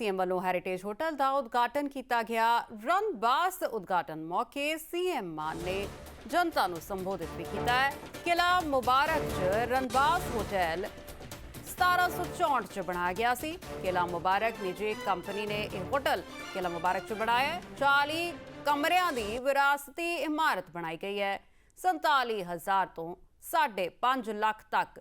CM ਵੱਲੋਂ heritage hotel ਦਾ ਉਦਘਾਟਨ ਕੀਤਾ ਗਿਆ। ਰਨਬਾਸ ਉਦਘਾਟਨ ਮੌਕੇ ਸੀਐਮ ਮਾਨ ਨੇ ਜਨਤਾ ਨੂੰ ਸੰਬੋਧਿਤ ਵੀ ਕੀਤਾ ਹੈ। ਕਿਲਾ ਮੁਬਾਰਕ ਚ ਰਨਬਾਸ ਹੋਟਲ 1764 ਚ ਬਣਾਇਆ ਗਿਆ ਸੀ। ਕਿਲਾ ਮੁਬਾਰਕ ਨਿੱਜੀ ਕੰਪਨੀ ਨੇ ਇਹ ਹੋਟਲ ਕਿਲਾ ਮੁਬਾਰਕ ਚ ਬਣਾਇਆ ਹੈ। 40 ਕਮਰਿਆਂ ਦੀ ਵਿਰਾਸਤੀ ਇਮਾਰਤ ਬਣਾਈ ਗਈ ਹੈ। 47000 ਤੋਂ 5.5 ਲੱਖ ਤੱਕ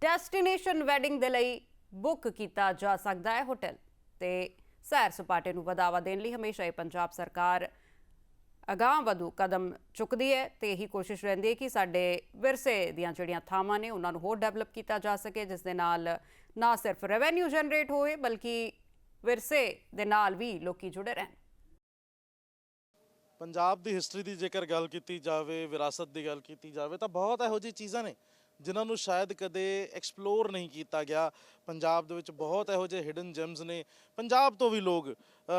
ਡੈਸਟੀਨੇਸ਼ਨ ਵੈਡਿੰਗ ਦੇ ਲਈ ਬੁੱਕ ਕੀਤਾ ਜਾ ਸਕਦਾ ਹੈ ਹੋਟਲ। ਤੇ ਸੈਰ ਸਪਾਟੇ ਨੂੰ ਵਧਾਵਾ ਦੇਣ ਲਈ ਹਮੇਸ਼ਾ ਹੀ ਪੰਜਾਬ ਸਰਕਾਰ ਅਗਾਂਹ ਵਧੂ ਕਦਮ ਚੁੱਕਦੀ ਹੈ ਤੇ ਇਹੀ ਕੋਸ਼ਿਸ਼ ਰਹਿੰਦੀ ਹੈ ਕਿ ਸਾਡੇ ਵਿਰਸੇ ਦੀਆਂ ਜਿਹੜੀਆਂ ਥਾਵਾਂ ਨੇ ਉਹਨਾਂ ਨੂੰ ਹੋਰ ਡਿਵੈਲਪ ਕੀਤਾ ਜਾ ਸਕੇ, ਜਿਸ ਦੇ ਨਾਲ ਨਾ ਸਿਰਫ ਰੈਵਨਿਊ ਜਨਰੇਟ ਹੋਵੇ ਬਲਕਿ ਵਿਰਸੇ ਦੇ ਨਾਲ ਵੀ ਲੋਕੀ ਜੁੜੇ ਰਹਿਣ। ਪੰਜਾਬ ਦੀ ਹਿਸਟਰੀ ਦੀ ਜੇਕਰ ਗੱਲ ਕੀਤੀ ਜਾਵੇ, ਵਿਰਾਸਤ ਦੀ ਗੱਲ ਕੀਤੀ ਜਾਵੇ, ਤਾਂ ਬਹੁਤ ਇਹੋ ਜਿਹੀ ਚੀਜ਼ਾਂ ਨੇ ਜਿਨ੍ਹਾਂ ਨੂੰ ਸ਼ਾਇਦ ਕਦੇ ਐਕਸਪਲੋਰ ਨਹੀਂ ਕੀਤਾ ਗਿਆ। ਪੰਜਾਬ ਦੇ ਵਿੱਚ ਬਹੁਤ ਇਹੋ ਜਿਹੇ ਹਿਡਨ ਜੈਮਸ ਨੇ। ਪੰਜਾਬ ਤੋਂ ਵੀ ਲੋਕ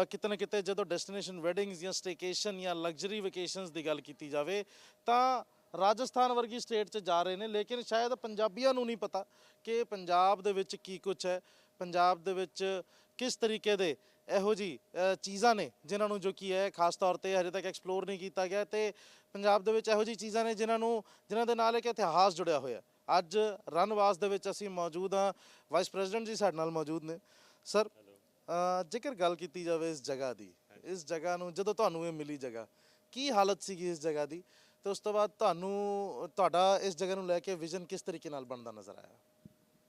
ਕਿਤੇ ਨਾ ਕਿਤੇ ਜਦੋਂ ਡੈਸਟੀਨੇਸ਼ਨ ਵੈਡਿੰਗਸ ਜਾਂ ਸਟੇਕੇਸ਼ਨ ਜਾਂ ਲਗਜ਼ਰੀ ਵਕੇਸ਼ਨਸ ਦੀ ਗੱਲ ਕੀਤੀ ਜਾਵੇ, ਤਾਂ ਰਾਜਸਥਾਨ ਵਰਗੀ ਸਟੇਟ 'ਚ ਜਾ ਰਹੇ ਨੇ, ਲੇਕਿਨ ਸ਼ਾਇਦ ਪੰਜਾਬੀਆਂ ਨੂੰ ਨਹੀਂ ਪਤਾ ਕਿ ਪੰਜਾਬ ਦੇ ਵਿੱਚ ਕੀ ਕੁਝ ਹੈ। ਪੰਜਾਬ ਦੇ ਵਿੱਚ ਕਿਸ ਤਰੀਕੇ ਦੇ ਇਹੋ ਜੀ ਚੀਜ਼ਾਂ ਨੇ ਜਿਨ੍ਹਾਂ ਨੂੰ ਜੋ ਕੀ ਹੈ, ਖਾਸ ਤੌਰ ਤੇ ਹਜੇ ਤੱਕ ਐਕਸਪਲੋਰ ਨਹੀਂ ਕੀਤਾ ਗਿਆ ਤੇ ਪੰਜਾਬ ਦੇ ਵਿੱਚ ਇਹੋ ਜੀ ਚੀਜ਼ਾਂ ਨੇ ਜਿਨ੍ਹਾਂ ਨੂੰ ਜਿਨ੍ਹਾਂ ਦੇ ਨਾਲ ਇੱਕ ਇਤਿਹਾਸ ਜੁੜਿਆ ਹੋਇਆ ਅੱਜ ਰਨਵਾਸ ਦੇ ਵਿੱਚ ਅਸੀਂ ਮੌਜੂਦ ਹਾਂ ਵਾਈਸ ਪ੍ਰੈਜ਼ੀਡੈਂਟ ਜੀ ਸਾਡੇ ਨਾਲ ਮੌਜੂਦ ਨੇ ਸਰ ਅ, ਜੇਕਰ ਗੱਲ ਕੀਤੀ ਜਾਵੇ ਇਸ ਜਗ੍ਹਾ ਦੀ ਇਸ ਜਗ੍ਹਾ ਨੂੰ ਜਦੋਂ ਤੁਹਾਨੂੰ ਇਹ ਮਿਲੀ ਜਗ੍ਹਾ ਕੀ ਹਾਲਤ ਸੀਗੀ ਇਸ ਜਗ੍ਹਾ ਦੀ ਤੇ ਉਸ ਤੋਂ ਬਾਅਦ ਤੁਹਾਨੂੰ ਤੁਹਾਡਾ ਇਸ ਜਗ੍ਹਾ ਨੂੰ ਲੈ ਕੇ ਵਿਜ਼ਨ ਕਿਸ ਤਰੀਕੇ ਨਾਲ ਬਣਦਾ ਨਜ਼ਰ ਆਇਆ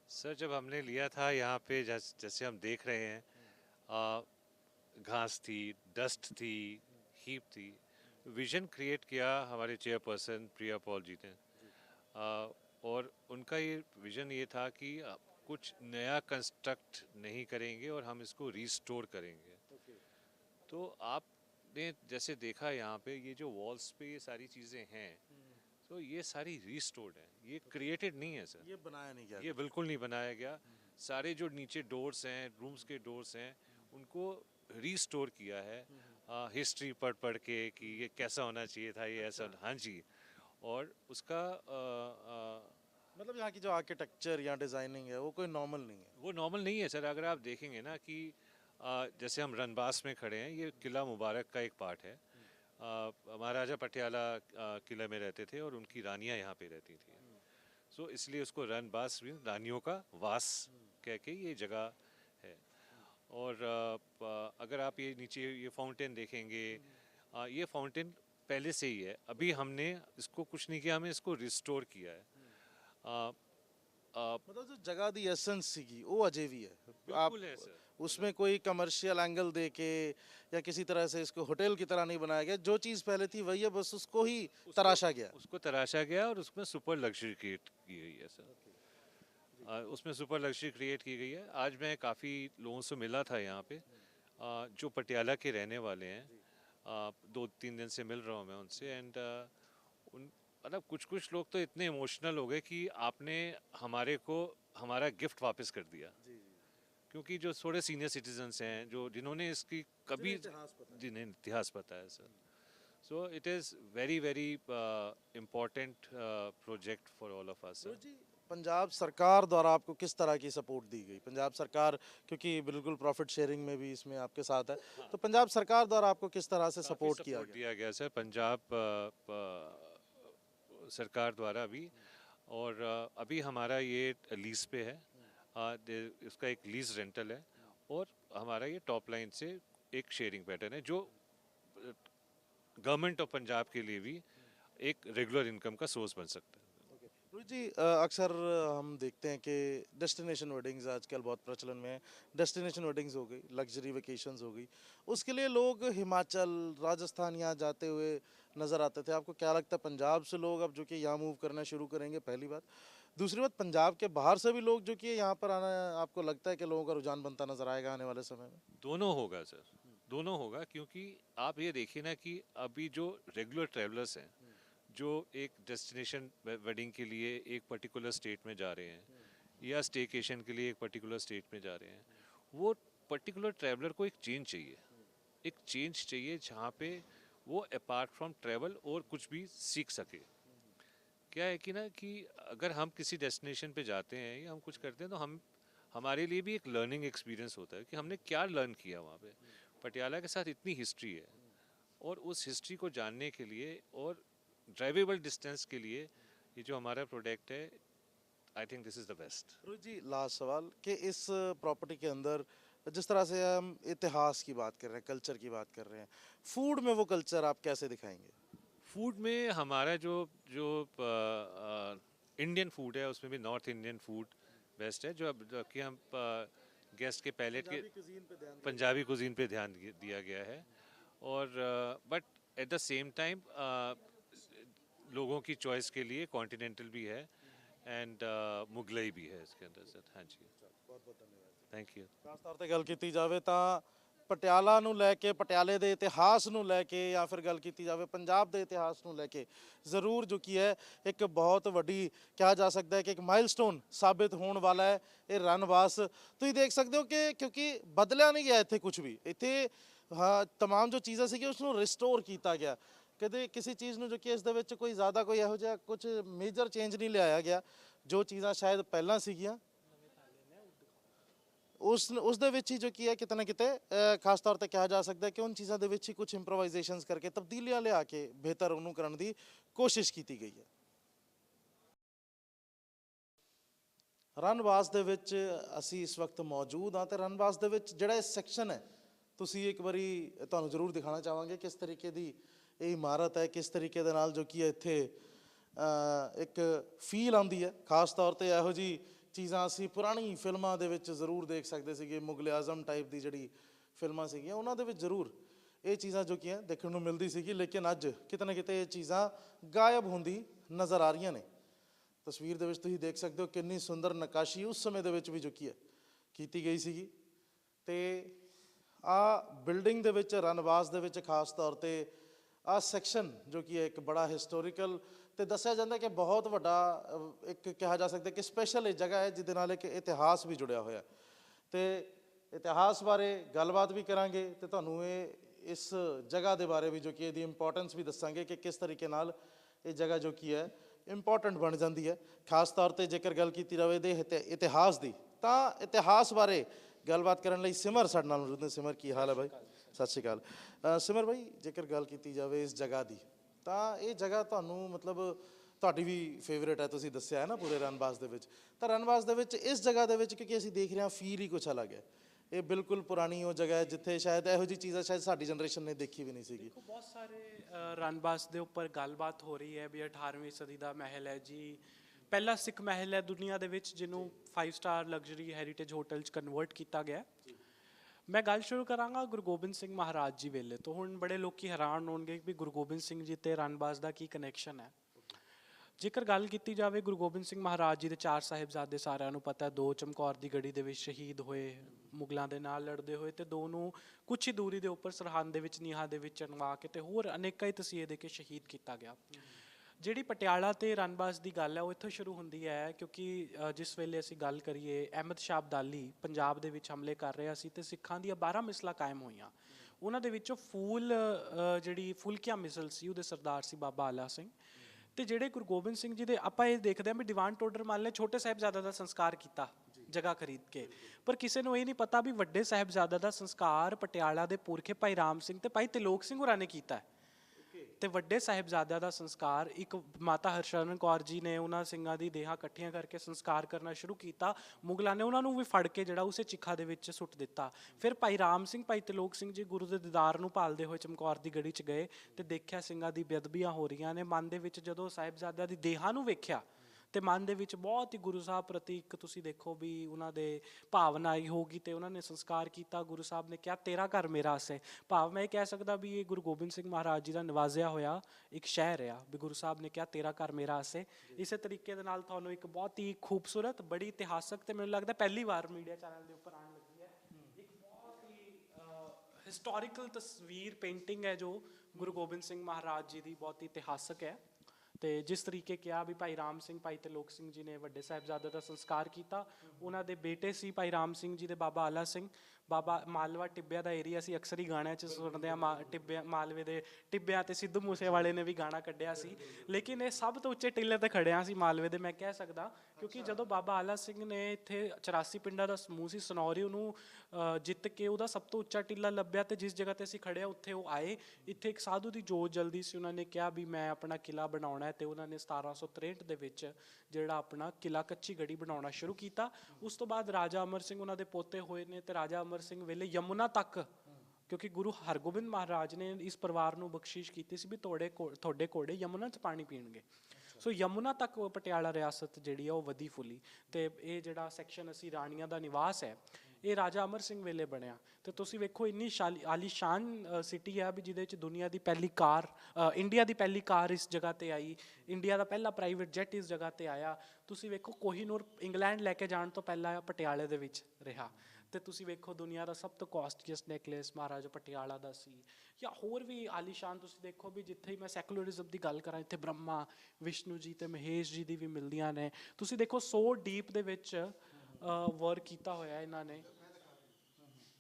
सर जब हमने लिया था यहाँ पे जैस, जैसे हम देख रहे हैं आ, घास थी डस्ट थी हीप थी विजन क्रिएट किया हमारे चेयरपर्सन प्रिया पॉल जी ने। आ, और उनका ये विजन ये था कि कुछ नया कंस्ट्रक्ट नहीं करेंगे और हम इसको रिस्टोर करेंगे। तो आपने जैसे देखा यहाँ पे ये जो वॉल्स पे ये सारी चीज़ें हैं तो ये सारी रिस्टोर्ड है। ये क्रिएटेड नहीं है सर ये बनाया नहीं गया। ये बिल्कुल नहीं बनाया गया। सारे जो नीचे डोर्स हैं रूम्स के डोर्स हैं उनको रिस्टोर किया है। हिस्ट्री पढ़ पढ़ के कि ये कैसा होना चाहिए था ये ऐसा हाँ जी। और उसका आ, आ, मतलब यहाँ की जो आर्किटेक्चर या डिज़ाइनिंग है वो कोई नॉर्मल नहीं है? वो नॉर्मल नहीं है सर अगर आप देखेंगे ना कि आ, जैसे हम रनबास में खड़े हैं ये किला मुबारक का एक पार्ट है। महाराजा पटियाला किले में रहते थे और उनकी रानियाँ यहाँ पे रहती थी। सो इसलिए उसको रनबास भी रानियों का वास कह के ये जगह और अगर आप ये नीचे ये फाउंटेन देखेंगे ये फाउंटेन पहले से ही है। अभी हमने इसको कुछ नहीं किया हमने इसको रिस्टोर किया है। आ, आ, मतलब जो जगह दी एसेंस सीगी वो अजय भी है। आप है उसमें कोई कमर्शियल एंगल दे के या किसी तरह से इसको होटल की तरह नहीं बनाया गया। जो चीज़ पहले थी वही है बस उसको ही उसको, तराशा गया। उसको तराशा गया और उसमें सुपर लग्जरी क्रिएट की गई है सर उसमें सुपर लग्जरी क्रिएट की गई है। आज मैं काफ़ी लोगों से मिला था यहाँ पे। जो पटियाला के रहने वाले हैं दो तीन दिन से मिल रहा हूँ मैं उनसे। एंड उन मतलब कुछ कुछ लोग तो इतने इमोशनल हो गए कि आपने हमारे को हमारा गिफ्ट वापस कर दिया। क्योंकि जो थोड़े सीनियर सिटीजन्स हैं जो जिन्होंने इसकी कभी जिन्हें इतिहास पता है। Sir so it is very very important project for all of us जी पंजाब सरकार द्वारा आपको किस तरह की सपोर्ट दी गई? पंजाब सरकार क्योंकि बिल्कुल प्रॉफिट शेयरिंग में भी इसमें आपके साथ है तो पंजाब सरकार द्वारा आपको किस तरह से सपोर्ट किया गया? दिया गया सर पंजाब सरकार द्वारा भी। और अभी हमारा ये लीज पे है इसका एक लीज रेंटल है और हमारा ये टॉप लाइन से एक शेयरिंग पैटर्न है जो गवर्नमेंट ऑफ़ पंजाब के लिए भी एक रेगुलर इनकम का सोर्स बन सकता है। जी अक्सर हम देखते हैं कि डेस्टिनेशन वेडिंग्स आजकल बहुत प्रचलन में है। डेस्टिनेशन वेडिंग्स हो गई लग्जरी वेकेशंस हो गई। उसके लिए लोग हिमाचल, राजस्थान यहाँ जाते हुए नज़र आते थे। आपको क्या लगता है, पंजाब से लोग अब जो कि यहाँ मूव करना शुरू करेंगे, पहली बात? दूसरी बात, पंजाब के बाहर से भी लोग जो कि यहाँ पर आना, आपको लगता है कि लोगों का रुझान बनता नज़र आएगा आने वाले समय में? दोनों होगा, सर। दोनों होगा, क्योंकि आप ये देखिए ना कि अभी जो रेगुलर ट्रेवलर्स हैं जो एक डेस्टिनेशन वेडिंग के लिए एक पर्टिकुलर स्टेट में जा रहे हैं, या स्टेकेशन के लिए एक पर्टिकुलर स्टेट में जा रहे हैं, वो पर्टिकुलर ट्रैवलर को एक चेंज चाहिए। एक चेंज चाहिए जहाँ पे वो अपार्ट फ्रॉम ट्रैवल और कुछ भी सीख सके। क्या है कि ना कि अगर हम किसी डेस्टिनेशन पे जाते हैं या हम कुछ करते हैं तो हम, हमारे लिए भी एक लर्निंग एक्सपीरियंस होता है कि हमने क्या लर्न किया वहाँ पे। पटियाला के साथ इतनी हिस्ट्री है और उस हिस्ट्री को जानने के लिए और ड्राइवेबल डिस्टेंस के लिए ये जो हमारा प्रोडक्ट है I think this is the best Rohit ji last सवाल कि इस प्रॉपर्टी के अंदर जिस तरह से हम इतिहास की बात कर रहे हैं कल्चर की बात कर रहे हैं फ़ूड में वो कल्चर आप कैसे दिखाएँगे? फ़ूड में हमारा जो जो इंडियन फ़ूड है उसमें भी नॉर्थ इंडियन फ़ूड बेस्ट है जो अब कि हम गेस्ट के पैलेट के पंजाबी कुजीन पे ध्यान दिया गया। है। और but at the same time लोगों की चॉइस के लिए कॉन्टिनेंटल भी है एंड मुगलई भी है इसके अंदर से हाँ जी थैंक यू ਖਾਸ ਤੌਰ ਤੇ ਗੱਲ ਕੀਤੀ ਜਾਵੇ ਤਾਂ ਪਟਿਆਲਾ ਨੂੰ ਲੈ ਕੇ ਪਟਿਆਲੇ ਦੇ ਇਤਿਹਾਸ ਨੂੰ ਲੈ ਕੇ ਜਾਂ ਫਿਰ ਗੱਲ ਕੀਤੀ ਜਾਵੇ ਪੰਜਾਬ ਦੇ ਇਤਿਹਾਸ ਨੂੰ ਲੈ ਕੇ ਜ਼ਰੂਰ ਜੋ ਕੀ ਹੈ ਇੱਕ ਬਹੁਤ ਵੱਡੀ ਕਿਹਾ ਜਾ ਸਕਦਾ ਹੈ ਕਿ ਇੱਕ ਮਾਈਲਸਟੋਨ ਸਾਬਿਤ ਹੋਣ ਵਾਲਾ ਹੈ ਇਹ ਰਨਵਾਸ ਤੁਸੀਂ ਦੇਖ ਸਕਦੇ ਹੋ ਕਿ ਕਿਉਂਕਿ ਬਦਲਿਆ ਨਹੀਂ ਗਿਆ ਇੱਥੇ ਕੁਝ ਵੀ ਇੱਥੇ ਹਾਂ तमाम ਜੋ ਚੀਜ਼ਾਂ ਸੀਗੀਆਂ ਉਸ ਨੂੰ ਰਿਸਟੋਰ ਕੀਤਾ ਗਿਆ ਕਦੇ ਕਿਸੇ ਚੀਜ਼ ਨੂੰ ਜੋ ਕਿ ਇਸ ਦੇ ਵਿੱਚ ਕੋਈ ਜ਼ਿਆਦਾ ਕੋਈ ਇਹੋ ਜਿਹਾ ਕੁਝ ਮੇਜਰ ਚੇਂਜ ਨਹੀਂ ਲਿਆਇਆ ਗਿਆ, ਜੋ ਚੀਜ਼ਾਂ ਸ਼ਾਇਦ ਪਹਿਲਾਂ ਸੀਗੀਆਂ। ਉਸ ਉਸ ਦੇ ਵਿੱਚ ਹੀ ਜੋ ਕੀ ਹੈ ਕਿਤੇ ਨਾ ਕਿਤੇ ਖਾਸ ਤੌਰ ਤੇ ਕਿਹਾ ਜਾ ਸਕਦਾ ਕਿ ਉਹਨਾਂ ਚੀਜ਼ਾਂ ਦੇ ਵਿੱਚ ਹੀ ਕੁਝ ਇੰਪਰੋਵਾਈਜ਼ੇਸ਼ਨਸ ਕਰਕੇ ਤਬਦੀਲੀਆਂ ਲਿਆ ਕੇ ਬਿਹਤਰ ਉਹਨੂੰ ਕਰਨ ਦੀ ਕੋਸ਼ਿਸ਼ ਕੀਤੀ ਗਈ ਹੈ। ਰਨਵਾਸ ਦੇ ਵਿੱਚ ਅਸੀਂ ਇਸ ਵਕਤ ਮੌਜੂਦ ਹਾਂ ਤੇ ਰਨਵਾਸ ਦੇ ਵਿੱਚ ਜਿਹੜਾ ਇਹ ਸੈਕਸ਼ਨ ਹੈ, ਤੁਸੀਂ ਇੱਕ ਵਾਰੀ ਤੁਹਾਨੂੰ ਜ਼ਰੂਰ ਦਿਖਾਣਾ ਚਾਹਾਂਗੇ ਕਿਸ ਤਰੀਕੇ ਦੀ ਇਹ ਇਮਾਰਤ ਹੈ, ਕਿਸ ਤਰੀਕੇ ਦੇ ਨਾਲ ਜੋ ਕੀ ਇੱਥੇ ਇੱਕ ਫੀਲ ਆਉਂਦੀ ਹੈ। ਖਾਸ ਤੌਰ ਤੇ ਇਹੋ ਜੀ ਚੀਜ਼ਾਂ ਅਸੀਂ ਪੁਰਾਣੀ ਫਿਲਮਾਂ ਦੇ ਵਿੱਚ ਜ਼ਰੂਰ ਦੇਖ ਸਕਦੇ ਸੀਗੇ, ਮੁਗਲ ਆਜ਼ਮ ਟਾਈਪ ਦੀ ਜਿਹੜੀ ਫਿਲਮਾਂ ਸੀਗੀਆਂ, ਉਹਨਾਂ ਦੇ ਵਿੱਚ ਜ਼ਰੂਰ ਇਹ ਚੀਜ਼ਾਂ ਜੋ ਕੀ ਹੈ, ਦੇਖਣ ਨੂੰ ਮਿਲਦੀ ਸੀਗੀ। ਲੇਕਿਨ ਅੱਜ ਕਿਤੇ ਨਾ ਕਿਤੇ ਇਹ ਚੀਜ਼ਾਂ ਗਾਇਬ ਹੁੰਦੀ ਨਜ਼ਰ ਆ ਰਹੀਆਂ ਨੇ। ਤਸਵੀਰ ਦੇ ਵਿੱਚ ਤੁਸੀਂ ਦੇਖ ਸਕਦੇ ਹੋ ਕਿੰਨੀ ਸੁੰਦਰ ਨਕਾਸ਼ੀ ਉਸ ਸਮੇਂ ਦੇ ਵਿੱਚ ਵੀ ਜੋ ਕੀ ਹੈ, ਕੀਤੀ ਗਈ ਸੀਗੀ। ਤੇ ਆ ਬਿਲਡਿੰਗ ਦੇ ਵਿੱਚ ਰਨਵਾਸ ਦੇ ਵਿੱਚ ਖਾਸ ਤੌਰ ਤੇ ਆ ਸੈਕਸ਼ਨ ਜੋ ਕਿ ਹੈ ਇੱਕ ਬੜਾ ਹਿਸਟੋਰੀਕਲ ਤੇ ਦੱਸਿਆ ਜਾਂਦਾ ਕਿ ਬਹੁਤ ਵੱਡਾ ਇੱਕ ਕਿਹਾ ਜਾ ਸਕਦਾ ਕਿ ਸਪੈਸ਼ਲ ਇਹ ਜਗ੍ਹਾ ਹੈ ਜਿਹਦੇ ਨਾਲ ਇੱਕ ਇਤਿਹਾਸ ਵੀ ਜੁੜਿਆ ਹੋਇਆ ਤੇ ਇਤਿਹਾਸ ਬਾਰੇ ਗੱਲਬਾਤ ਵੀ ਕਰਾਂਗੇ ਤੇ ਤੁਹਾਨੂੰ ਇਹ, ਇਸ ਜਗ੍ਹਾ ਦੇ ਬਾਰੇ ਵੀ ਜੋ ਕਿ ਇਹਦੀ ਇੰਪੋਰਟੈਂਸ ਵੀ ਦੱਸਾਂਗੇ ਕਿ ਕਿਸ ਤਰੀਕੇ ਨਾਲ ਇਹ ਜਗ੍ਹਾ ਜੋ ਕੀ ਹੈ ਇੰਪੋਰਟੈਂਟ ਬਣ ਜਾਂਦੀ ਹੈ। ਖਾਸ ਤੌਰ ਤੇ ਜੇਕਰ ਗੱਲ ਕੀਤੀ ਜਾਵੇ ਦੇ ਇਤਿ- ਇਤਿਹਾਸ ਦੀ, ਤਾਂ ਇਤਿਹਾਸ ਬਾਰੇ ਗੱਲਬਾਤ ਕਰਨ ਲਈ ਸਿਮਰ ਸਾਡੇ ਨਾਲ ਮੌਜੂਦ ਨੇ। ਸਿਮਰ, ਕੀ ਹਾਲ ਹੈ ਬਾਈ? ਸਤਿ ਸ਼੍ਰੀ ਅਕਾਲ। ਸਿਮਰ ਬਾਈ, ਜੇਕਰ ਗੱਲ ਕੀਤੀ ਜਾਵੇ ਇਸ ਜਗ੍ਹਾ ਦੀ, ਤਾਂ ਇਹ ਜਗ੍ਹਾ ਤੁਹਾਨੂੰ ਮਤਲਬ ਤੁਹਾਡੀ ਵੀ ਫੇਵਰੇਟ ਹੈ, ਤੁਸੀਂ ਦੱਸਿਆ ਹੈ ਨਾ ਪੂਰੇ ਰਨਬਾਸ ਦੇ ਵਿੱਚ। ਤਾਂ ਰਨਬਾਸ ਦੇ ਵਿੱਚ, ਇਸ ਜਗ੍ਹਾ ਦੇ ਵਿੱਚ ਕਿਉਂਕਿ ਅਸੀਂ ਦੇਖ ਰਹੇ ਹਾਂ ਫੀਲ ਹੀ ਕੁਛ ਅਲੱਗ ਹੈ। ਇਹ ਬਿਲਕੁਲ ਪੁਰਾਣੀ ਉਹ ਜਗ੍ਹਾ ਹੈ, ਜਿੱਥੇ ਸ਼ਾਇਦ ਇਹੋ ਜਿਹੀ ਚੀਜ਼ਾਂ ਸ਼ਾਇਦ ਸਾਡੀ ਜਨਰੇਸ਼ਨ ਨੇ ਦੇਖੀ ਵੀ ਨਹੀਂ ਸੀਗੀ। ਦੇਖੋ, ਬਹੁਤ ਸਾਰੇ ਰਨਬਾਸ ਦੇ ਉੱਪਰ ਗੱਲਬਾਤ ਹੋ ਰਹੀ ਹੈ ਵੀ 18ਵੀਂ ਸਦੀ ਦਾ ਮਹਿਲ ਹੈ ਜੀ। ਪਹਿਲਾ ਸਿੱਖ ਮਹਿਲ ਹੈ ਦੁਨੀਆ ਦੇ ਵਿੱਚ, ਜਿਹਨੂੰ 5 ਸਟਾਰ ਲਗਜ਼ਰੀ ਹੈਰੀਟੇਜ ਹੋਟਲ ਚ ਕਨਵਰਟ ਕੀਤਾ ਗਿਆ ਮੈਂ ਗੱਲ ਸ਼ੁਰੂ ਕਰਾਂਗਾ ਗੁਰੂ ਗੋਬਿੰਦ ਸਿੰਘ ਮਹਾਰਾਜ ਜੀ ਵੇਲੇ ਤੋਂ। ਹੁਣ ਬੜੇ ਲੋਕੀ ਹੈਰਾਨ ਹੋਣਗੇ ਵੀ ਗੁਰੂ ਗੋਬਿੰਦ ਸਿੰਘ ਜੀ ਤੇ ਰਣਬਾਜ਼ ਦਾ ਕੀ ਕਨੈਕਸ਼ਨ ਹੈ। ਜੇਕਰ ਗੱਲ ਕੀਤੀ ਜਾਵੇ ਗੁਰੂ ਗੋਬਿੰਦ ਸਿੰਘ ਮਹਾਰਾਜ ਜੀ ਦੇ ਚਾਰ ਸਾਹਿਬਜ਼ਾਦੇ ਸਾਰਿਆਂ ਨੂੰ ਪਤਾ ਦੋ ਚਮਕੌਰ ਦੀ ਗੜੀ ਦੇ ਵਿੱਚ ਸ਼ਹੀਦ ਹੋਏ, ਮੁਗਲਾਂ ਦੇ ਨਾਲ ਲੜਦੇ ਹੋਏ ਤੇ ਦੋ ਨੂੰ ਕੁਛ ਹੀ ਦੂਰੀ ਦੇ ਉੱਪਰ ਸਰਹੰਦ ਦੇ ਵਿੱਚ, ਨੀਹਾਂ ਦੇ ਵਿੱਚ ਚਣਵਾ ਕੇ ਤੇ ਹੋਰ ਅਨੇਕਾਂ ਹੀ ਤਸੀਹੇ ਦੇ ਕੇ ਸ਼ਹੀਦ ਕੀਤਾ ਗਿਆ। ਜਿਹੜੀ ਪਟਿਆਲਾ ਤੇ ਰਨਬਾਸ ਦੀ ਗੱਲ ਹੈ, ਉਹ ਇੱਥੋਂ ਸ਼ੁਰੂ ਹੁੰਦੀ ਹੈ ਕਿਉਂਕਿ ਜਿਸ ਵੇਲੇ ਅਸੀਂ ਗੱਲ ਕਰੀਏ, ਅਹਿਮਦ ਸ਼ਾਹ ਅਬਦਾਲੀ ਪੰਜਾਬ ਦੇ ਵਿੱਚ ਹਮਲੇ ਕਰ ਰਿਹਾ ਸੀ ਤੇ ਸਿੱਖਾਂ ਦੀਆਂ 12 ਮਿਸਲਾਂ ਕਾਇਮ ਹੋਈਆਂ। ਉਹਨਾਂ ਦੇ ਵਿੱਚੋਂ ਫੂਲ ਜਿਹੜੀ ਫੁਲਕੀਆਂ ਮਿਸਲ ਸੀ, ਉਹਦੇ ਸਰਦਾਰ ਸੀ ਬਾਬਾ ਆਲਾ ਸਿੰਘ। ਤੇ ਜਿਹੜੇ ਗੁਰੂ ਗੋਬਿੰਦ ਸਿੰਘ ਜੀ ਦੇ, ਆਪਾਂ ਇਹ ਦੇਖਦੇ ਹਾਂ ਵੀ ਦੀਵਾਨ ਟੋਡਰ ਮਾਲ ਨੇ ਛੋਟੇ ਸਾਹਿਬਜ਼ਾਦਾ ਦਾ ਸੰਸਕਾਰ ਕੀਤਾ ਜਗ੍ਹਾ ਖਰੀਦ ਕੇ। ਪਰ ਕਿਸੇ ਨੂੰ ਇਹ ਨਹੀਂ ਪਤਾ ਵੀ ਵੱਡੇ ਸਾਹਿਬਜ਼ਾਦਾ ਦਾ ਸੰਸਕਾਰ ਪਟਿਆਲਾ ਦੇ ਪੁਰਖੇ ਭਾਈ ਰਾਮ ਸਿੰਘ ਤੇ ਭਾਈ ਤਿਲੋਕ ਸਿੰਘ ਹੋਰਾਂ ਨੇ ਕੀਤਾ ਹੈ। ਤੇ ਵੱਡੇ ਸਾਹਿਬਜ਼ਾਦਿਆਂ ਦਾ ਸੰਸਕਾਰ, ਇੱਕ ਮਾਤਾ ਹਰਸ਼ਰਨ ਕੌਰ ਜੀ ਨੇ ਉਹਨਾਂ ਸਿੰਘਾਂ ਦੀ ਦੇਹਾਂ ਇਕੱਠੀਆਂ ਕਰਕੇ ਸੰਸਕਾਰ ਕਰਨਾ ਸ਼ੁਰੂ ਕੀਤਾ। ਮੁਗਲਾਂ ਨੇ ਉਹਨਾਂ ਨੂੰ ਵੀ ਫੜ ਕੇ ਜਿਹੜਾ ਉਸੇ ਚਿੱਖਾ ਦੇ ਵਿੱਚ ਸੁੱਟ ਦਿੱਤਾ। ਫਿਰ ਭਾਈ ਰਾਮ ਸਿੰਘ, ਭਾਈ ਤਿਲੋਕ ਸਿੰਘ ਜੀ ਗੁਰੂ ਦੇ ਦੀਦਾਰ ਨੂੰ ਭਾਲਦੇ ਹੋਏ ਚਮਕੌਰ ਦੀ ਗੜੀ 'ਚ ਗਏ ਤੇ ਦੇਖਿਆ ਸਿੰਘਾਂ ਦੀ ਬੇਅਦਬੀਆਂ ਹੋ ਰਹੀਆਂ ਨੇ। ਮਨ ਦੇ ਵਿੱਚ ਜਦੋਂ ਸਾਹਿਬਜ਼ਾਦਿਆਂ ਦੀ ਦੇਹਾਂ ਨੂੰ ਵੇਖਿਆ ਤੇ ਮਨ ਦੇ ਵਿੱਚ ਬਹੁਤ ਹੀ ਗੁਰੂ ਸਾਹਿਬ ਪ੍ਰਤੀ ਇੱਕ ਤੁਸੀਂ ਦੇਖੋ ਵੀ ਉਹਨਾਂ ਦੇ ਭਾਵਨਾ ਆਈ ਹੋਗੀ ਤੇ ਉਹਨਾਂ ਨੇ ਸੰਸਕਾਰ ਕੀਤਾ, ਗੁਰੂ ਸਾਹਿਬ ਨੇ ਕਿਹਾ, ਤੇਰਾ ਘਰ ਮੇਰਾ ਸੇ ਭਾਵ ਮੈਂ ਇਹ ਕਹਿ ਸਕਦਾ ਵੀ ਇਹ ਗੁਰੂ ਗੋਬਿੰਦ ਸਿੰਘ ਮਹਾਰਾਜ ਜੀ ਦਾ ਨਿਵਾਜ਼ਿਆ ਹੋਇਆ ਇੱਕ ਸ਼ਹਿਰ ਆ, ਵੀ ਗੁਰੂ ਸਾਹਿਬ ਨੇ ਕਿਹਾ, ਤੇਰਾ ਘਰ ਮੇਰਾ ਸੇ ਇਸੇ ਤਰੀਕੇ ਦੇ ਨਾਲ ਤੁਹਾਨੂੰ ਇੱਕ ਬਹੁਤ ਹੀ ਖੂਬਸੂਰਤ, ਬੜੀ ਇਤਿਹਾਸਕ ਤੇ ਮੈਨੂੰ ਲੱਗਦਾ ਪਹਿਲੀ ਵਾਰ ਮੀਡੀਆ ਚੈਨਲ ਦੇ ਉੱਪਰ ਆਉਣ ਲੱਗੀ ਹੈ। ਇੱਕ ਬਹੁਤ ਹੀ ਹਿਸਟੋਰੀਕਲ ਤਸਵੀਰ ਪੇਂਟਿੰਗ ਹੈ ਜੋ ਗੁਰੂ ਗੋਬਿੰਦ ਸਿੰਘ ਮਹਾਰਾਜ ਜੀ ਦੀ ਬਹੁਤ ਹੀ ਇਤਿਹਾਸਕ ਹੈ। ਤੇ ਜਿਸ ਤਰੀਕੇ ਕਿਹਾ ਵੀ ਭਾਈ ਰਾਮ ਸਿੰਘ, ਭਾਈ ਤਿਲੋਕ ਸਿੰਘ ਜੀ ਨੇ ਵੱਡੇ ਸਾਹਿਬਜ਼ਾਦੇ ਦਾ ਸੰਸਕਾਰ ਕੀਤਾ, ਉਹਨਾਂ ਦੇ ਬੇਟੇ ਸੀ ਭਾਈ ਰਾਮ ਸਿੰਘ ਜੀ ਦੇ ਬਾਬਾ ਆਲਾ ਸਿੰਘ। ਬਾਬਾ ਮਾਲਵਾ ਟਿੱਬਿਆਂ ਦਾ ਏਰੀਆ ਸੀ, ਅਕਸਰ ਹੀ ਗਾਣਿਆਂ 'ਚ ਸੁਣਦੇ ਆ ਟਿੱਬਿਆਂ, ਮਾਲਵੇ ਦੇ ਟਿੱਬਿਆਂ ਤੇ ਸਿੱਧੂ ਮੂਸੇਵਾਲੇ ਨੇ ਵੀ ਗਾਣਾ ਕੱਢਿਆ ਸੀ। ਲੇਕਿਨ ਇਹ ਸਭ ਤੋਂ ਉੱਚੇ ਟਿੱਲੇ ਤੇ ਖੜਿਆ ਸੀ ਮਾਲਵੇ ਦੇ, ਮੈਂ ਕਹਿ ਸਕਦਾ ਕਿਉਂਕਿ ਜਦੋਂ ਬਾਬਾ ਆਲਾ ਸਿੰਘ ਨੇ ਇੱਥੇ 84 ਪਿੰਡਾਂ ਦਾ ਸਮੂਹ ਸੀ ਸਨੌਰੀ ਉਹਨੂੰ ਜਿੱਤ ਕੇ ਉਹਦਾ ਸਭ ਤੋਂ ਉੱਚਾ ਟਿੱਲਾ ਲੱਭਿਆ ਤੇ ਜਿਸ ਜਗ੍ਹਾ ਤੇ ਅਸੀਂ ਖੜੇ ਆ ਉੱਥੇ ਉਹ ਆਏ। ਇੱਥੇ ਇੱਕ ਸਾਧੂ ਦੀ ਜੋਤ ਜਲਦੀ ਸੀ ਉਹਨਾਂ ਨੇ ਕਿਹਾ ਵੀ ਮੈਂ ਆਪਣਾ ਕਿਲਾ ਬਣਾਉਣਾ ਹੈ ਤੇ ਉਹਨਾਂ ਨੇ 1763 ਦੇ ਵਿੱਚ ਜਿਹੜਾ ਆਪਣਾ ਕਿਲਾ ਕੱਚੀ ਗੜੀ ਬਣਾਉਣਾ ਸ਼ੁਰੂ ਕੀਤਾ। ਉਸ ਤੋਂ ਬਾਅਦ ਰਾਜਾ ਅਮਰ ਸਿੰਘ ਉਹਨਾਂ ਦੇ ਪੋਤੇ ਹੋਏ ਨੇ ਤੇ ਰਾਜਾ ਅਮਰ ਸਿੰਘ ਵੇਲੇ ਯਮੁਨਾ ਤੱਕ ਕਿਉਂਕਿ ਗੁਰੂ ਹਰਗੋਬਿੰਦ ਮਹਾਰਾਜ ਨੇ ਇਸ ਪਰਿਵਾਰ ਨੂੰ ਬਖਸ਼ਿਸ਼ ਕੀਤੀ ਸੀ ਵੀ ਤੁਹਾਡੇ ਤੁਹਾਡੇ ਘੋੜੇ ਯਮੁਨਾ 'ਚ ਪਾਣੀ ਪੀਣਗੇ। ਸੋ ਯਮੁਨਾ ਤੱਕ ਉਹ ਪਟਿਆਲਾ ਰਿਆਸਤ ਜਿਹੜੀ ਆ ਉਹ ਵਧੀ ਫੁੱਲੀ ਤੇ ਇਹ ਜਿਹੜਾ ਸੈਕਸ਼ਨ ਅਸੀਂ ਰਾਣੀਆਂ ਦਾ ਨਿਵਾਸ ਹੈ, ਇਹ ਰਾਜਾ ਅਮਰ ਸਿੰਘ ਵੇਲੇ ਬਣਿਆ। ਤੇ ਤੁਸੀਂ ਵੇਖੋ ਇੰਨੀ ਸ਼ਾਲੀ- ਆਲੀਸ਼ਾਨ ਸਿਟੀ ਆ ਵੀ ਜਿਹਦੇ ਵਿੱਚ ਦੁਨੀਆ ਦੀ ਪਹਿਲੀ ਕਾਰ ਇੰਡੀਆ ਦੀ ਪਹਿਲੀ ਕਾਰ ਇਸ ਜਗ੍ਹਾ ਤੇ ਆਈ। ਇੰਡੀਆ ਦਾ ਪਹਿਲਾ ਪ੍ਰਾਈਵੇਟ ਜੈਟ ਇਸ ਜਗ੍ਹਾ ਤੇ ਆਇਆ। ਤੁਸੀਂ ਵੇਖੋ ਕੋਹੀਨੂਰ ਇੰਗਲੈਂਡ ਲੈ ਕੇ ਜਾਣ ਤੋਂ ਪਹਿਲਾਂ ਪਟਿਆਲੇ ਦੇ ਵਿੱਚ ਰਿਹਾ। ਤੇ ਤੁਸੀਂ ਵੇਖੋ ਦੁਨੀਆ ਦਾ ਸਭ ਤੋਂ ਕਾਸਟਲੀਐਸਟ ਨੈਕਲੇਸ ਮਹਾਰਾਜਾ ਪਟਿਆਲਾ ਦਾ ਸੀ ਜਾਂ ਹੋਰ ਵੀ ਆਲੀਸ਼ਾਨ ਤੁਸੀਂ ਦੇਖੋ ਵੀ ਜਿੱਥੇ ਹੀ ਮੈਂ ਸੈਕੂਲਰਿਜ਼ਮ ਦੀ ਗੱਲ ਕਰਾਂ ਇੱਥੇ ਬ੍ਰਹਮਾ ਵਿਸ਼ਨੂੰ ਜੀ ਤੇ ਮਹੇਸ਼ ਜੀ ਦੀ ਵੀ ਮਿਲਦੀਆਂ ਨੇ ਤੁਸੀਂ ਦੇਖੋ ਸੋ ਡੀਪ ਦੇ ਵਿੱਚ ਵਰਕ ਕੀਤਾ ਹੋਇਆ ਇਹਨਾਂ ਨੇ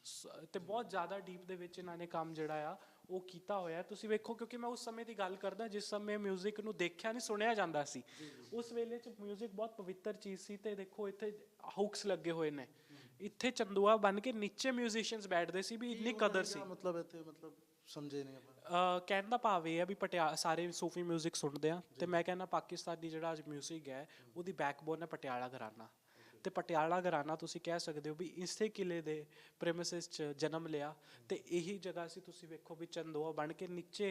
ਸ- ਤੇ ਬਹੁਤ ਜ਼ਿਆਦਾ ਡੀਪ ਦੇ ਵਿੱਚ ਇਹਨਾਂ ਨੇ ਕੰਮ ਜਿਹੜਾ ਆ ਉਹ ਕੀਤਾ ਹੋਇਆ ਹੈ। ਤੁਸੀਂ ਵੇਖੋ ਕਿਉਂਕਿ ਮੈਂ ਉਸ ਸਮੇਂ ਦੀ ਗੱਲ ਕਰਦਾ ਜਿਸ ਸਮੇਂ 뮤직 ਨੂੰ ਦੇਖਿਆ ਨਹੀਂ ਸੁਣਿਆ ਜਾਂਦਾ ਸੀ ਉਸ ਵੇਲੇ 'ਚ 뮤직 ਬਹੁਤ ਪਵਿੱਤਰ ਚੀਜ਼ ਸੀ ਤੇ ਦੇਖੋ ਇੱਥੇ ਹੁਕਸ ਲੱਗੇ ਹੋਏ ਨੇ ਇੱਥੇ ਚੰਦੂਆ ਬਣ ਕੇ ਨੀਚੇ ਮਿਊਜ਼ੀਸ਼ੀਅਨਸ ਬੈਠਦੇ ਸੀ ਵੀ ਇੰਨੀ ਕਦਰ ਸੀ ਮਤਲਬ ਇੱਥੇ ਮਤਲਬ ਸਮਝੇ ਨਹੀਂ ਆਪਾਂ ਅਹ ਕਹਿਣ ਦਾ ਭਾਵ ਇਹ ਹੈ ਵੀ ਪਟਿਆ ਸਾਰੇ ਸੂਫੀ 뮤직 ਸੁਣਦੇ ਆ ਤੇ ਮੈਂ ਕਹਿੰਦਾ ਪਾਕਿਸਤਾਨੀ ਜਿਹੜਾ ਅੱਜ 뮤직 ਹੈ ਉਹਦੀ ਬੈਕਬੋਨ ਹੈ ਪਟਿਆਲਾ ਘਰਾਨਾ ਤੇ ਪਟਿਆਲਾ ਘਰਾਨਾ ਤੁਸੀਂ ਕਹਿ ਸਕਦੇ ਹੋ ਵੀ ਇਸੇ ਕਿਲੇ ਦੇ ਪ੍ਰੈਮਿਸਿਸ 'ਚ ਜਨਮ ਲਿਆ ਤੇ ਇਹੀ ਜਗ੍ਹਾ ਸੀ ਤੁਸੀਂ ਵੇਖੋ ਵੀ ਚੰਦੋਆ ਬਣ ਕੇ ਨੀਚੇ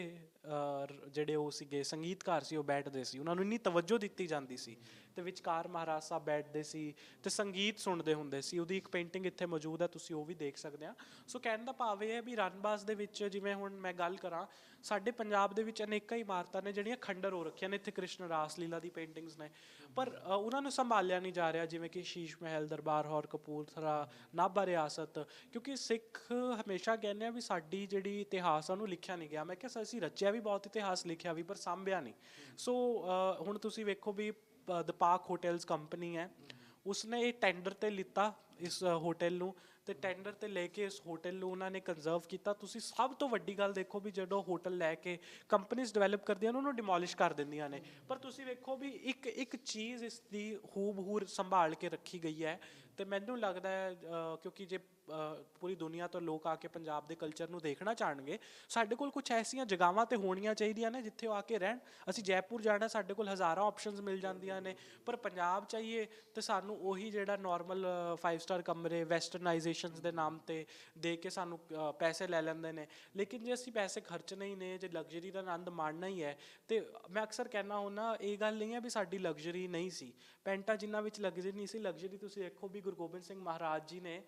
ਜਿਹੜੇ ਉਹ ਸੀਗੇ, ਸੰਗੀਤਕਾਰ ਸੀ, ਉਹ ਬੈਠਦੇ ਸੀ। ਉਹਨਾਂ ਨੂੰ ਇੰਨੀ ਤਵੱਜੋ ਦਿੱਤੀ ਜਾਂਦੀ ਸੀ ਤੇ ਵਿਚਕਾਰ ਮਹਾਰਾਜ ਸਾਹਿਬ ਬੈਠਦੇ ਸੀ ਤੇ ਸੰਗੀਤ ਸੁਣਦੇ ਹੁੰਦੇ ਸੀ। ਉਹਦੀ ਇੱਕ ਪੇਂਟਿੰਗ ਇੱਥੇ ਮੌਜੂਦ ਹੈ, ਤੁਸੀਂ ਉਹ ਵੀ ਦੇਖ ਸਕਦੇ ਆ। ਸੋ ਕਹਿਣ ਦਾ ਭਾਵ ਇਹ ਹੈ ਵੀ ਰਨਬਾਸ ਦੇ ਵਿੱਚ ਜਿਵੇਂ ਹੁਣ ਮੈਂ ਗੱਲ ਕਰਾਂ ਸਾਡੇ ਪੰਜਾਬ ਦੇ ਵਿੱਚ ਅਨੇਕਾਂ ਇਮਾਰਤਾਂ ਨੇ ਜਿਹੜੀਆਂ ਖੰਡਰ ਹੋ ਰੱਖੀਆਂ ਨੇ, ਇੱਥੇ ਕ੍ਰਿਸ਼ਨ ਰਾਸ ਲੀਲਾ ਦੀ ਪੇਂਟਿੰਗਸ ਨੇ। ਪਰ ਉਹਨਾਂ ਨੂੰ ਸੰਭਾਲਿਆ ਨਹੀਂ ਜਾ ਰਿਹਾ, ਜਿਵੇਂ ਕਿ ਸ਼ੀਸ਼ ਮਹਿਲ, ਦਰਬਾਰ, ਹੌਰ ਕਪੂਰਥਲਾ, ਨਾਭਾ ਰਿਆਸਤ, ਕਿਉਂਕਿ ਸਿੱਖ ਹਮੇਸ਼ਾ ਕਹਿੰਦੇ ਆ ਵੀ ਸਾਡੀ ਜਿਹੜੀ ਇਤਿਹਾਸ ਆ, ਉਹਨੂੰ ਲਿਖਿਆ ਨਹੀਂ ਗਿਆ। ਮੈਂ ਕਿਹਾ ਅਸੀਂ ਰਚਿਆ ਵੀ ਬਹੁਤ ਇਤਿਹਾਸ ਲਿਖਿਆ ਵੀ, ਪਰ ਸਾਂਭਿਆ ਨਹੀਂ। ਸੋ ਹੁਣ ਤੁਸੀਂ ਵੇਖੋ ਵੀ ਦ ਪਾਰਕ ਹੋਟਲਸ ਕੰਪਨੀ ਹੈ, ਉਸਨੇ ਇਹ ਟੈਂਡਰ ਤੇ ਲਿੱਤਾ, ਇਸ ਹੋਟਲ ਨੂੰ। ਤੇ ਟੈਂਡਰ ਤੇ ਲੈ ਕੇ ਇਸ ਹੋਟਲ ਨੂੰ ਉਹਨਾਂ ਨੇ ਕੰਜ਼ਰਵ ਕੀਤਾ। ਤੁਸੀਂ ਸਭ ਤੋਂ ਵੱਡੀ ਗੱਲ ਦੇਖੋ ਵੀ ਜਦੋਂ ਹੋਟਲ ਲੈ ਕੇ ਕੰਪਨੀਆਂ ਡਿਵੈਲਪ ਕਰਦੀਆਂ ਨੇ, ਉਹਨੂੰ ਡਿਮੋਲਿਸ਼ ਕਰ ਦਿੰਦੀਆਂ ਨੇ। ਪਰ ਤੁਸੀਂ ਵੇਖੋ ਵੀ ਇੱਕ ਇੱਕ ਚੀਜ਼ ਇਸ ਦੀ ਹੂਬਹੂ ਸੰਭਾਲ ਕੇ ਰੱਖੀ ਗਈ ਹੈ। ਤੇ ਮੈਨੂੰ ਲੱਗਦਾ ਹੈ ਕਿਉਂਕਿ ਜੇ ਪੂਰੀ ਦੁਨੀਆ ਤੋਂ ਲੋਕ ਆ ਕੇ ਪੰਜਾਬ ਦੇ ਕਲਚਰ ਨੂੰ ਦੇਖਣਾ ਚਾਹਣਗੇ, ਸਾਡੇ ਕੋਲ ਕੁਝ ਐਸੀਆਂ ਜਗਾਵਾਂ ਤੇ ਹੋਣੀਆਂ ਚਾਹੀਦੀਆਂ ਨੇ ਜਿੱਥੇ ਉਹ ਆ ਕੇ ਰਹਿਣ। ਅਸੀਂ ਜੈਪੁਰ ਜਾਣਾ, ਸਾਡੇ ਕੋਲ ਹਜ਼ਾਰਾਂ ਆਪਸ਼ਨਸ ਮਿਲ ਜਾਂਦੀਆਂ ਨੇ, ਪਰ ਪੰਜਾਬ ਚਾਹੀਏ ਤੇ ਸਾਨੂੰ ਉਹੀ ਜਿਹੜਾ ਨਾਰਮਲ 5 ਸਟਾਰ ਕਮਰੇ ਵੈਸਟਰਨਾਈਜੇਸ਼ਨਸ ਦੇ ਨਾਮ ਤੇ ਦੇ ਕੇ ਸਾਨੂੰ ਪੈਸੇ ਲੈ ਲੈਂਦੇ ਨੇ। ਲੇਕਿਨ ਜੇ ਅਸੀਂ ਪੈਸੇ ਖਰਚਣੇ ਹੀ ਨੇ, ਜੇ ਲਗਜ਼ਰੀ ਦਾ ਆਨੰਦ ਮਾਣਨਾ ਹੀ ਹੈ, ਤੇ ਮੈਂ ਅਕਸਰ ਕਹਿਣਾ ਹੁੰਦਾ, ਇਹ ਗੱਲ ਨਹੀਂ ਹੈ ਵੀ ਸਾਡੀ ਲਗਜ਼ਰੀ ਨਹੀਂ ਸੀ। ਪੈਂਟਾ ਜਿਨ੍ਹਾਂ ਵਿੱਚ ਲਗਜ਼ਰੀ ਨਹੀਂ ਸੀ ਲਗਜ਼ਰੀ ਤੁਸੀਂ ਦੇਖੋ ਵੀ ਗੁਰੂ ਗੋਬਿੰਦ ਸਿੰਘ ਮਹਾਰਾਜ ਜੀ ਨੇ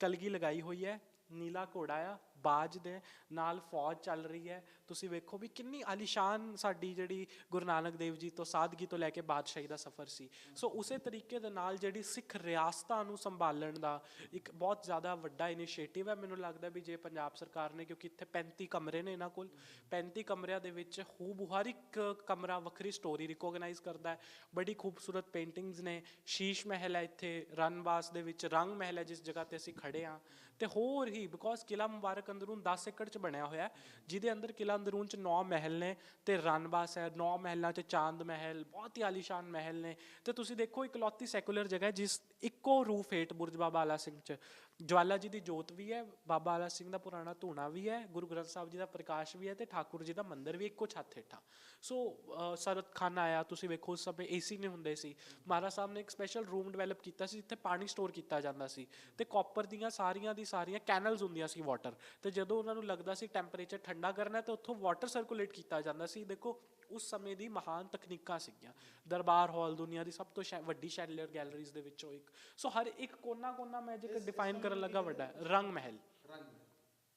ਕਲਗੀ ਲਗਾਈ ਹੋਈ ਹੈ। ਨੀਲਾ ਘੋੜਾ ਆ, ਬਾਜ ਦੇ ਨਾਲ ਫੌਜ ਚੱਲ ਰਹੀ ਹੈ। ਤੁਸੀਂ ਵੇਖੋ ਵੀ ਕਿੰਨੀ ਆਲੀਸ਼ਾਨ ਸਾਡੀ ਜਿਹੜੀ ਗੁਰੂ ਨਾਨਕ ਦੇਵ ਜੀ ਤੋਂ, ਸਾਦਗੀ ਤੋਂ ਲੈ ਕੇ ਬਾਦਸ਼ਾਹੀ ਦਾ ਸਫ਼ਰ ਸੀ। ਸੋ ਉਸੇ ਤਰੀਕੇ ਦੇ ਨਾਲ ਜਿਹੜੀ ਸਿੱਖ ਰਿਆਸਤਾਂ ਨੂੰ ਸੰਭਾਲਣ ਦਾ ਇੱਕ ਬਹੁਤ ਜ਼ਿਆਦਾ ਵੱਡਾ ਇਨੀਸ਼ੀਏਟਿਵ ਹੈ। ਮੈਨੂੰ ਲੱਗਦਾ ਵੀ ਜੇ ਪੰਜਾਬ ਸਰਕਾਰ ਨੇ, ਕਿਉਂਕਿ ਇੱਥੇ 35 ਕਮਰੇ ਨੇ ਇਹਨਾਂ ਕੋਲ 35 ਕਮਰਿਆਂ ਦੇ ਵਿੱਚ ਹੂਬ ਹਰ ਇੱਕ ਕਮਰਾ ਵੱਖਰੀ ਸਟੋਰੀ ਰਿਕੋਗਨਾਈਜ਼ ਕਰਦਾ ਹੈ। ਬੜੀ ਖੂਬਸੂਰਤ ਪੇਂਟਿੰਗਸ ਨੇ, ਸ਼ੀਸ਼ ਮਹਿਲ ਹੈ ਇੱਥੇ ਰਨਬਾਸ ਦੇ ਵਿੱਚ ਰੰਗ ਮਹਿਲ ਹੈ ਜਿਸ ਜਗ੍ਹਾ ਤੇ ਅਸੀਂ ਖੜੇ ਆ ਤੇ ਹੋਰ ਹੀ ਬਿਕੋਜ਼ ਕਿਲਾ ਮੁਬਾਰਕ ਅੰਦਰੂਨ 10 ਏਕੜ ਚ ਬਣਿਆ ਹੋਇਆ ਹੈ, ਜਿਹਦੇ ਅੰਦਰ ਕਿਲਾ ਅੰਦਰੂਨ ਚ 9 ਮਹਿਲ ਨੇ ਤੇ ਰਨਬਾਸ ਹੈ 9 ਮਹਿਲਾਂ ਚ ਚਾਂਦ ਮਹਿਲ, ਬਹੁਤ ਹੀ ਆਲੀਸ਼ਾਨ ਮਹਿਲ ਨੇ ਤੇ ਤੁਸੀਂ ਦੇਖੋ ਇਕਲੌਤੀ ਸੈਕੂਲਰ ਜਗ੍ਹਾ ਜਿਸ ਇੱਕੋ ਰੂਫ ਹੇਠ ਬੁਰਜ ਬਾਬਾ ਆਲਾ ਸਿੰਘ ਚ। ਜਵਾਲਾ ਜੀ ਦੀ ਜੋਤ ਵੀ ਹੈ ਬਾਬਾ ਆਲਾ ਸਿੰਘ ਦਾ ਪੁਰਾਣਾ ਧੂਣਾ ਵੀ ਹੈ ਗੁਰੂ ਗ੍ਰੰਥ ਸਾਹਿਬ ਜੀ ਦਾ ਪ੍ਰਕਾਸ਼ ਵੀ ਹੈ ਤੇ ਠਾਕੁਰ ਜੀ ਦਾ ਮੰਦਿਰ ਵੀ ਇੱਕੋ ਛੱਤ ਹੇਠਾਂ। ਸੋ ਅ, ਸਰਤ ਖਾਨਾ ਆਇਆ ਤੁਸੀਂ ਵੇਖੋ ਉਸ ਸਮੇਂ ਏਸੀ ਨਹੀਂ ਹੁੰਦੇ ਸੀ। ਮਹਾਰਾਜ ਸਾਹਿਬ ਨੇ ਇੱਕ ਸਪੈਸ਼ਲ ਰੂਮ ਡਿਵੈਲਪ ਕੀਤਾ ਸੀ ਜਿੱਥੇ ਪਾਣੀ ਸਟੋਰ ਕੀਤਾ ਜਾਂਦਾ ਸੀ ਤੇ ਕਾਪਰ ਦੀਆਂ ਸਾਰੀਆਂ ਦੀ ਸਾਰੀਆਂ ਕੈਨਲਸ ਹੁੰਦੀਆਂ ਸੀ ਵਾਟਰ ਤੇ ਜਦੋਂ ਉਹਨਾਂ ਨੂੰ ਲੱਗਦਾ ਸੀ ਟੈਂਪਰੇਚਰ ਠੰਡਾ ਕਰਨਾ ਹੈ ਤਾਂ ਉੱਥੋਂ ਵਾਟਰ ਸਰਕੂਲੇਟ ਕੀਤਾ ਜਾਂਦਾ ਸੀ। ਦੇਖੋ ਉਸ ਸਮੇਂ ਦੀ ਮਹਾਨ ਤਕਨੀਕਾਂ ਸੀਗੀਆਂ। ਦਰਬਾਰ ਹਾਲ ਦੁਨੀਆ ਦੀ ਸਭ ਤੋਂ ਵੱਡੀ ਸ਼ੈਂਡਲਰ ਗੈਲਰੀਜ਼ ਦੇ ਵਿੱਚੋਂ ਇੱਕ। ਸੋ ਹਰ ਇੱਕ ਕੋਨਾ ਕੋਨਾ ਮੈਂ ਜੇਕਰ ਡਿਫਾਈਨ ਕਰਨ ਲੱਗਾ ਵੱਡਾ ਹੈ, ਰੰਗ ਮਹਿਲ।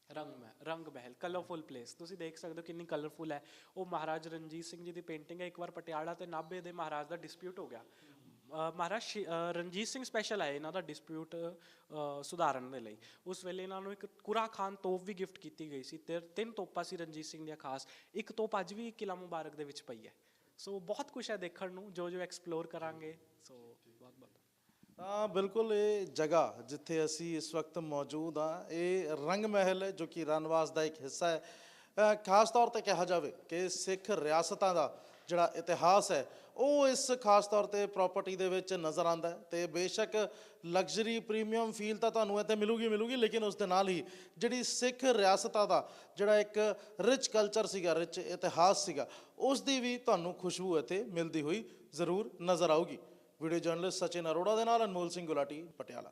ਰੰਗ ਮਹਿਲ। ਰੰਗ ਮਹਿਲ ਕਲਰਫੁਲ ਪਲੇਸ ਤੁਸੀਂ ਦੇਖ ਸਕਦੇ ਹੋ ਕਿੰਨੀ ਕਲਰਫੁਲ ਹੈ। ਉਹ ਮਹਾਰਾਜ ਰਣਜੀਤ ਸਿੰਘ ਜੀ ਦੀ ਪੇਂਟਿੰਗ ਹੈ। ਇੱਕ ਵਾਰ ਪਟਿਆਲਾ ਤੇ ਨਾਭੇ ਦੇ ਮਹਾਰਾਜ ਦਾ ਡਿਸਪਿਊਟ ਹੋ ਗਿਆ। ਮਹਾਰਾਜ ਸ਼ੀ- ਰਣਜੀਤ ਸਿੰਘ ਸਪੈਸ਼ਲ ਆਏ ਇਹਨਾਂ ਦਾ ਡਿਸਪਿਊਟ ਸੁਧਾਰਨ ਦੇ ਲਈ। ਉਸ ਵੇਲੇ ਇਹਨਾਂ ਨੂੰ ਇੱਕ ਕੁਰਾ ਖਾਨ ਤੋਪ ਵੀ ਗਿਫਟ ਕੀਤੀ ਗਈ ਸੀ। ਤੇ ਤਿੰਨ ਤੋਪਾਂ ਸੀ ਰਣਜੀਤ ਸਿੰਘ ਦੀਆਂ ਖਾਸ। ਇੱਕ ਤੋਪ ਅੱਜ ਵੀ ਕਿਲਾ ਮੁਬਾਰਕ ਦੇ ਵਿੱਚ ਪਈ ਹੈ। ਸੋ ਬਹੁਤ ਕੁਝ ਹੈ ਦੇਖਣ ਨੂੰ, ਜੋ ਜੋ ਐਕਸਪਲੋਰ ਕਰਾਂਗੇ। ਸੋ ਬਹੁਤ ਬਹੁਤ। ਤਾਂ ਬਿਲਕੁਲ ਇਹ ਜਗ੍ਹਾ ਜਿੱਥੇ ਅਸੀਂ ਇਸ ਵਕਤ ਮੌਜੂਦ ਹਾਂ, ਇਹ ਰੰਗ ਮਹਿਲ ਹੈ, ਜੋ ਕਿ ਰਨਵਾਸ ਦਾ ਇੱਕ ਹਿੱਸਾ ਹੈ। ਖਾਸ ਤੌਰ ਤੇ ਕਿਹਾ ਜਾਵੇ ਕਿ ਸਿੱਖ ਰਿਆਸਤਾਂ ਦਾ ਜਿਹੜਾ ਇਤਿਹਾਸ ਹੈ, ਉਹ ਇਸ ਖਾਸ ਤੌਰ ਤੇ ਪ੍ਰਾਪਰਟੀ ਦੇ ਵਿੱਚ ਨਜ਼ਰ ਆਉਂਦਾ ਹੈ ਤੇ ਬੇਸ਼ੱਕ ਲਗਜ਼ਰੀ ਪ੍ਰੀਮੀਅਮ ਫੀਲ ਤਾਂ ਤੁਹਾਨੂੰ ਇੱਥੇ ਮਿਲੂਗੀ ਮਿਲੂਗੀ, ਲੇਕਿਨ ਉਸ ਦੇ ਨਾਲ ਹੀ ਜਿਹੜੀ ਸਿੱਖ ਰਿਆਸਤਾਂ ਦਾ, ਜਿਹੜਾ ਇੱਕ ਰਿਚ ਕਲਚਰ ਸੀਗਾ ਰਿਚ ਇਤਿਹਾਸ ਸੀਗਾ, ਉਸ ਦੀ ਵੀ ਤੁਹਾਨੂੰ ਖੁਸ਼ਬੂ ਇੱਥੇ ਮਿਲਦੀ ਹੋਈ ਜ਼ਰੂਰ ਨਜ਼ਰ ਆਊਗੀ। ਵੀਡੀਓ ਜਰਨਲਿਸਟ ਸਚਿਨ ਅਰੋੜਾ ਦੇ ਨਾਲ ਅਨਮੋਲ ਸਿੰਘ ਗੁਲਾਟੀ, ਪਟਿਆਲਾ।